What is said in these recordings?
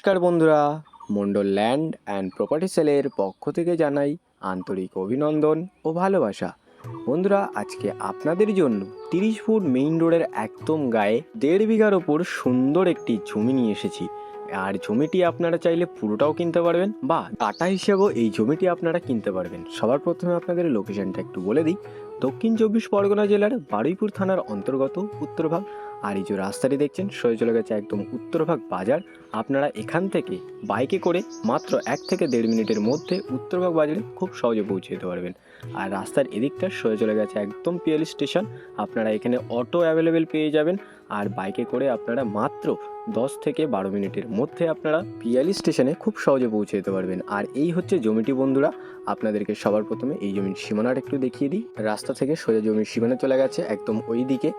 নমস্কার বন্ধুরা। Mondal land and property সেলের পক্ষ থেকে জানাই আন্তরিক অভিনন্দন ও ভালোবাসা। বন্ধুরা, আজকে আপনাদের জন্য তিরিশ ফুট মেইন রোডের একদম গায়ে দেড় বিঘার ওপর সুন্দর একটি জমি নিয়ে এসেছি। আর জমিটি আপনারা চাইলে পুরোটাও কিনতে পারবেন বা কাটা হিসেবেও এই জমিটি আপনারা কিনতে পারবেন। সবার প্রথমে আপনাদের লোকেশনটা একটু বলে দিই। দক্ষিণ চব্বিশ পরগনা জেলার বারুইপুর থানার অন্তর্গত উত্তরভাগ। আর এই যে রাস্তাটি দেখছেন সয়ে চলে গেছে একদম উত্তরভাগ বাজার। আপনারা এখান থেকে বাইকে করে মাত্র এক থেকে দেড় মিনিটের মধ্যে উত্তরভাগ বাজারে খুব সহজে পৌঁছে যেতে পারবেন। আর রাস্তার এদিকটা সরে চলে গেছে একদম পিএল স্টেশন আপনারা এখানে অটো অ্যাভেলেবেল পেয়ে যাবেন। আর বাইকে করে আপনারা মাত্র দশ থেকে বারো মিনিটের মধ্যে আপনারা পিয়ালি স্টেশনে খুব সহজে পৌঁছে যেতে পারবেন। আর এই হচ্ছে জমিটি বন্ধুরা আপনাদেরকে সবার প্রথমে এই জমির সীমানাটা একটু দেখিয়ে দিই। রাস্তা থেকে সোজা জমির সীমানা চলে গেছে একদম ওই দিকে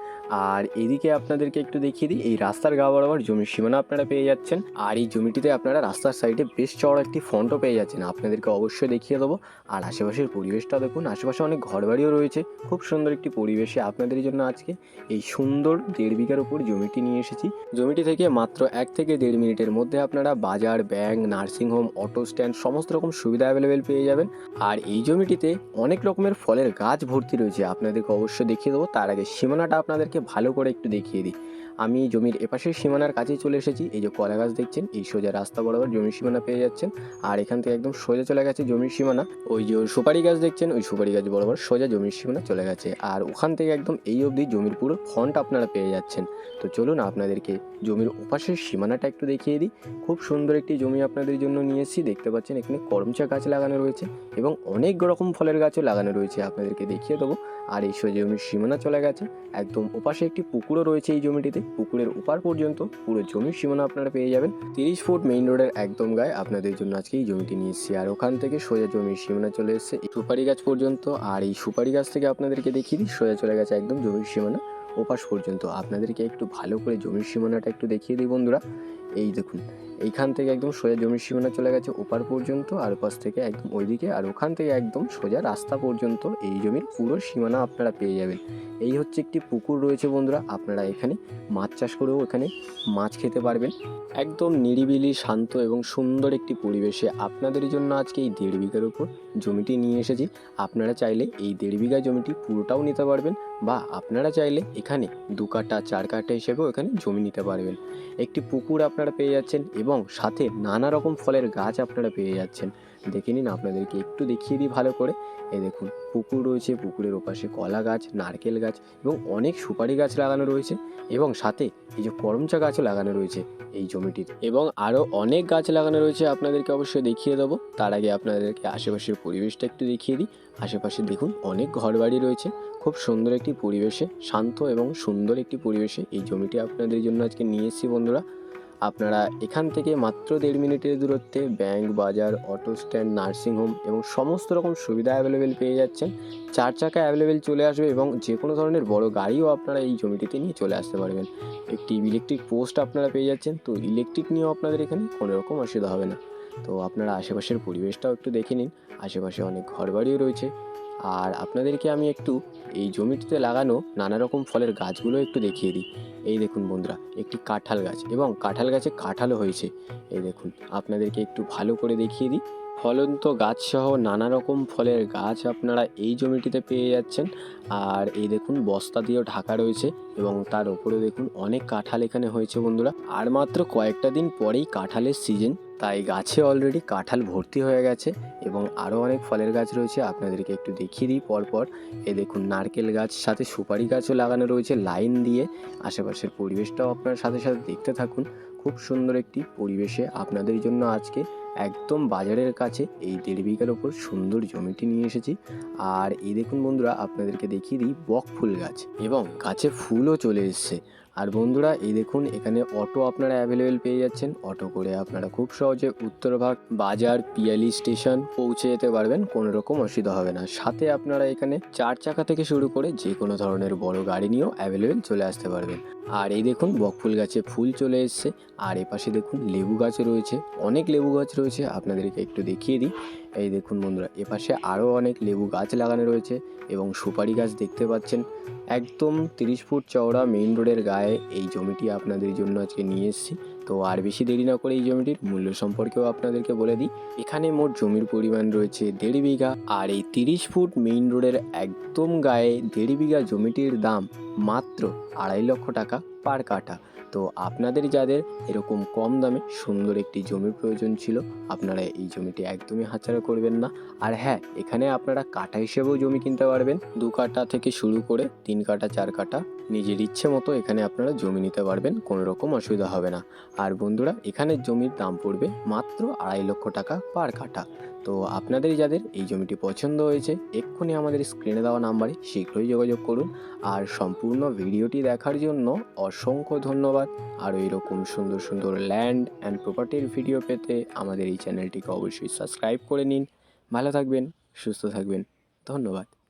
আর এদিকে আপনাদেরকে একটু দেখিয়ে দিই, এই রাস্তার গা বরাবর জমির সীমানা আপনারা পেয়ে যাচ্ছেন। আর এই জমিটিতে আপনারা রাস্তার সাইডে বেশ চড়া একটি ফন্টও পেয়ে যাচ্ছেন। আপনাদেরকে অবশ্যই দেখিয়ে দেবো। আর আশেপাশের পরিবেশটা দেখুন, আশেপাশে অনেক ঘরবাড়িও রয়েছে। খুব সুন্দর একটি পরিবেশে আপনাদের জন্য আজকে এই সুন্দর দেড় বিঘার উপর জমিটি নিয়ে এসেছি। জমিটি থেকে মাত্র এক থেকে দেড় মিনিটের মধ্যে আপনারা বাজার, ব্যাংক, নার্সিংহোম, অটো স্ট্যান্ড, সমস্ত রকম সুবিধা অ্যাভেলেবেল পেয়ে যাবেন। আর এই জমিটিতে অনেক রকমের ফলের গাছ ভর্তি রয়েছে। আপনাদেরকে অবশ্যই দেখিয়ে দেবো। তার আগে সীমানাটা আপনাদেরকে ভালো করে একটু দেখিয়ে দিই। আমি জমির এপাশের সীমানার কাছেই চলে এসেছি। এই যে কলা গাছ দেখছেন, এই সোজা রাস্তা বরাবর জমির সীমানা পেয়ে যাচ্ছেন। আর এখান থেকে একদম সোজা চলে গেছে জমির সীমানা। ওই যে সুপারি গাছ দেখছেন, ওই সুপারি গাছ বরাবর সোজা জমির সীমানা চলে গেছে। আর ওখান থেকে একদম এই অবধি জমির পুরো ফন্ট আপনারা পেয়ে যাচ্ছেন। তো চলুন আপনাদেরকে জমির ওপাশের সীমানাটা একটু দেখিয়ে দিই। খুব সুন্দর একটি জমি আপনাদের জন্য নিয়ে এসেছি। দেখতে পাচ্ছেন, এখানে করমচা গাছ লাগানো রয়েছে। এবং অনেক রকম ফলের গাছও লাগানো রয়েছে, আপনাদেরকে দেখিয়ে দেবো। আর এই জমির সীমানা চলে গেছে। একদম ওপাশে একটি পুকুরও রয়েছে এই জমিটিতে। পুকুরের ওপার পর্যন্ত পুরো জমির সীমানা আপনারা পেয়ে যাবেন। তিরিশ ফুট মেইন রোডের একদম গায়ে আপনাদের জন্য আজকে এই জমিটি নিয়ে এসেছি। আর ওখান থেকে সোজা জমির সীমানা চলে এসেছে এই সুপারি গাছ পর্যন্ত। আর এই সুপারি গাছ থেকে আপনাদেরকে দেখিয়ে দিই, সোজা চলে গেছে একদম জমির সীমানা। ওপাশ পর্যন্ত। আপনাদেরকে একটু ভালো করে জমির সীমানাটা একটু দেখিয়ে দিই বন্ধুরা। এই দেখুন, এইখান থেকে একদম সোজা জমির সীমানা চলে গেছে ওপার পর্যন্ত, আর পাশ থেকে একদম ওইদিকে, আর ওখান থেকে একদম সোজা রাস্তা পর্যন্ত এই জমির পুরো সীমানা আপনারা পেয়ে যাবেন। এই হচ্ছে একটি পুকুর রয়েছে বন্ধুরা, আপনারা এখানে মাছ চাষ করেও এখানে মাছ খেতে পারবেন। একদম নিরিবিলি, শান্ত এবং সুন্দর একটি পরিবেশে আপনাদের জন্য আজকে এই দেড় বিঘার উপর জমিটি নিয়ে এসেছি। আপনারা চাইলে এই দেড় বিঘা জমিটি পুরোটাও নিতে পারবেন। বা আপনারা চাইলে এখানে দু কাটা চার কাটা হিসেবেও এখানে জমি নিতে পারবেন। একটি পুকুর আপনারা পেয়ে যাচ্ছেন এবং সাথে নানা রকম ফলের গাছ আপনারা পেয়ে যাচ্ছেন। দেখে নিন, আপনাদেরকে একটু দেখিয়ে দিই ভালো করে। এই দেখুন, পুকুর রয়েছে, পুকুরের ওপাশে কলা গাছ, নারকেল গাছ এবং অনেক সুপারি গাছ লাগানো রয়েছে এবং সাথে এই যে করমচা গাছও লাগানো রয়েছে এই জমিটির এবং আরও অনেক গাছ লাগানো রয়েছে আপনাদেরকে অবশ্যই দেখিয়ে দেবো। তার আগে আপনাদেরকে আশেপাশের পরিবেশটা একটু দেখিয়ে দিই। আশেপাশে দেখুন, অনেক ঘরবাড়ি রয়েছে। খুব সুন্দর একটি পরিবেশে, শান্ত এবং সুন্দর একটি পরিবেশে এই জমিটি আপনাদের জন্য আজকে নিয়ে এসেছি বন্ধুরা। আপনারা এখান থেকে মাত্র দেড় মিনিটের দূরত্বে ব্যাংক, বাজার, অটো স্ট্যান্ড নার্সিংহোম এবং সমস্ত রকম সুবিধা অ্যাভেলেবেল পেয়ে যাচ্ছেন। চার চাকা অ্যাভেলেবেল চলে আসবে এবং যে কোনো ধরনের বড় গাড়িও আপনারা এই জমিটিতে নিয়ে চলে আসতে পারবেন। একটি ইলেকট্রিক পোস্ট আপনারা পেয়ে যাচ্ছেন, তো ইলেকট্রিক নিয়েও আপনাদের এখানে কোনো রকম অসুবিধা হবে না। তো আপনারা আশেপাশের পরিবেশটাও একটু দেখে নিন। আশেপাশে অনেক ঘরবাড়িও রয়েছে। আর আপনাদেরকে আমি একটু এই জমিটিতে লাগানো নানা রকম ফলের গাছগুলো একটু দেখিয়ে দিই। এই দেখুন বন্ধুরা, একটি কাঁঠাল গাছ এবং কাঁঠাল গাছে কাঁঠালও হয়েছে। এই দেখুন, আপনাদেরকে একটু ভালো করে দেখিয়ে দিই। ফলন্ত গাছসহ নানা রকম ফলের গাছ আপনারা এই জমিটিতে পেয়ে যাচ্ছেন। আর এই দেখুন, বস্তা দিয়েও ঢাকা রয়েছে এবং তার ওপরে দেখুন, অনেক কাঁঠাল এখানে হয়েছে বন্ধুরা। আর মাত্র কয়েকটা দিন পরেই কাঁঠালের সিজন তাই গাছে অলরেডি কাঁঠাল ভর্তি হয়ে গেছে এবং আরও অনেক ফলের গাছ রয়েছে। আপনাদেরকে একটু দেখিয়ে দিই পরপর। এ দেখুন, নারকেল গাছ, সাথে সুপারি গাছও লাগানো রয়েছে লাইন দিয়ে। আশেপাশের পরিবেশটাও আপনার সাথে সাথে দেখতে থাকুন। খুব সুন্দর একটি পরিবেশে আপনাদের জন্য আজকে একদম বাজারের কাছে এই দেড় বিঘার ওপর সুন্দর জমিটি নিয়ে এসেছি। আর এই দেখুন বন্ধুরা, আপনাদেরকে দেখিয়ে দিই বক ফুল গাছ এবং গাছে ফুলও চলে এসছে। আর বন্ধুরা, এই দেখুন, এখানে অটো আপনারা অ্যাভেলেবেল পেয়ে যাচ্ছেন। অটো করে আপনারা খুব সহজে উত্তরভাগ বাজার, পিয়ালি স্টেশন পৌঁছে যেতে পারবেন, কোনো রকম অসুবিধা হবে না। সাথে আপনারা এখানে চার চাকা থেকে শুরু করে যে কোনো ধরনের বড় গাড়ি নিয়েও অ্যাভেলেবেল চলে আসতে পারবেন। আর এই দেখুন, বকফুল গাছে ফুল চলে এসছে। আর এপাশে দেখুন, লেবু গাছ রয়েছে। অনেক লেবু গাছ রয়েছে, আপনাদেরকে একটু দেখিয়ে দিই। এই দেখুন বন্ধুরা, এপাশে আরও অনেক লেবু গাছ লাগানো রয়েছে এবং সুপারি গাছ দেখতে পাচ্ছেন। একদম তিরিশ ফুট চওড়া মেইন রোডের গায়ে এই জমিটি আপনাদের জন্য আজকে নিয়ে এসেছি। তো আর বেশি দেরি না করে এই জমিটির মূল্য সম্পর্কেও আপনাদেরকে বলে দিই। এখানে মোট জমির পরিমাণ রয়েছে দেড় বিঘা আর এই তিরিশ ফুট মেইন রোডের একদম গায়ে দেড় বিঘা জমিটির দাম মাত্র আড়াই লক্ষ টাকা পার কাঠা। তো আপনাদের যাদের এরকম কম দামে সুন্দর একটি জমির প্রয়োজন ছিল, আপনারা এই জমিটি একদমই হাতছাড়া করবেন না। আর হ্যাঁ এখানে আপনারা কাটা হিসেবেও জমি কিনতে পারবেন। দু কাটা থেকে শুরু করে তিন কাটা চার কাটা নিজের ইচ্ছে মতো এখানে আপনারা জমি নিতে পারবেন, কোনো রকম অসুবিধা হবে না। আর বন্ধুরা, এখানে জমির দাম পড়বে মাত্র আড়াই লক্ষ টাকা পার কাঠা। তো আপনাদের যাদের এই জমিটি পছন্দ হয়েছে, এক্ষুনি আমাদের স্ক্রিনে দেওয়া নাম্বারে শীঘ্রই যোগাযোগ করুন। আর সম্পূর্ণ ভিডিওটি দেখার জন্য অসংখ্য ধন্যবাদ। আর এরকম সুন্দর সুন্দর ল্যান্ড অ্যান্ড প্রপার্টির ভিডিও পেতে আমাদের এই চ্যানেলটিকে অবশ্যই সাবস্ক্রাইব করে নিন। ভালো থাকবেন, সুস্থ থাকবেন। ধন্যবাদ।